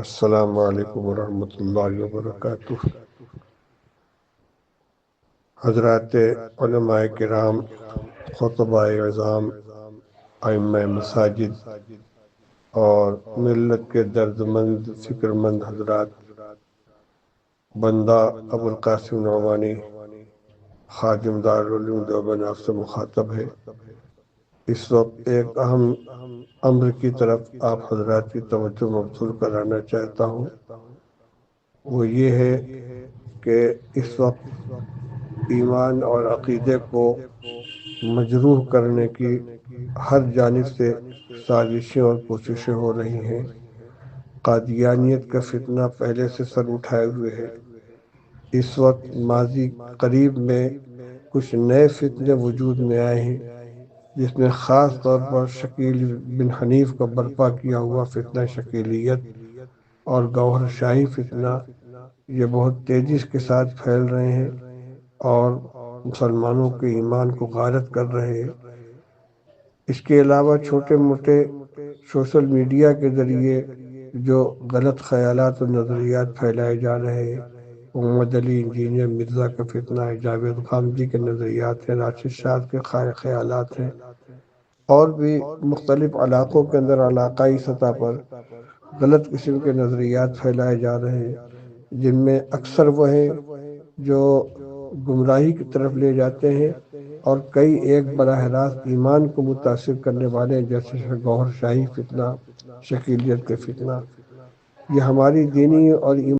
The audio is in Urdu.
السلام علیکم ورحمۃ اللہ وبرکاتہ۔ حضرات علماء کرام خطبہ اعظام ائمہ مساجد اور ملت کے درد مند فکر مند حضرات، بندہ ابو القاسم نعمانی، خادم دارالعلوم دیوبند آپ سے مخاطب ہے۔ اس وقت ایک اہم امر کی طرف آپ حضرات کی توجہ مبصول کرانا چاہتا ہوں۔ وہ یہ ہے کہ اس وقت ایمان اور عقیدے کو مجروح کرنے کی ہر جانب سے سازشیں اور کوششیں ہو رہی ہیں۔ قادیانیت کا فتنہ پہلے سے سر اٹھائے ہوئے ہے۔ اس وقت ماضی قریب میں کچھ نئے فتنے وجود میں آئے ہیں۔ جس میں خاص طور پر شکیل بن حنیف کا برپا کیا ہوا فتنہ شکیلیت اور گوہر شاہی فتنہ۔ یہ بہت تیزی کے ساتھ پھیل رہے ہیں اور مسلمانوں کے ایمان کو غارت کر رہے ہیں۔ اس کے علاوہ چھوٹے موٹے سوشل میڈیا کے ذریعے جو غلط خیالات و نظریات پھیلائے جا رہے ہیں۔ محمد علی انجینئر مرزا کا فتنہ ہے، جاوید خامجی کے نظریات ہیں، راشد شاہ کے خیالات ہیں، اور بھی مختلف علاقوں کے اندر علاقائی سطح پر غلط قسم کے نظریات پھیلائے جا رہے ہیں، جن میں اکثر وہ ہیں جو گمراہی کی طرف لے جاتے ہیں اور کئی ایک براہ راست ایمان کو متاثر کرنے والے جیسے گوہر شاہی فتنہ، شکیلیت کے فتنہ۔ یہ ہماری دینی اور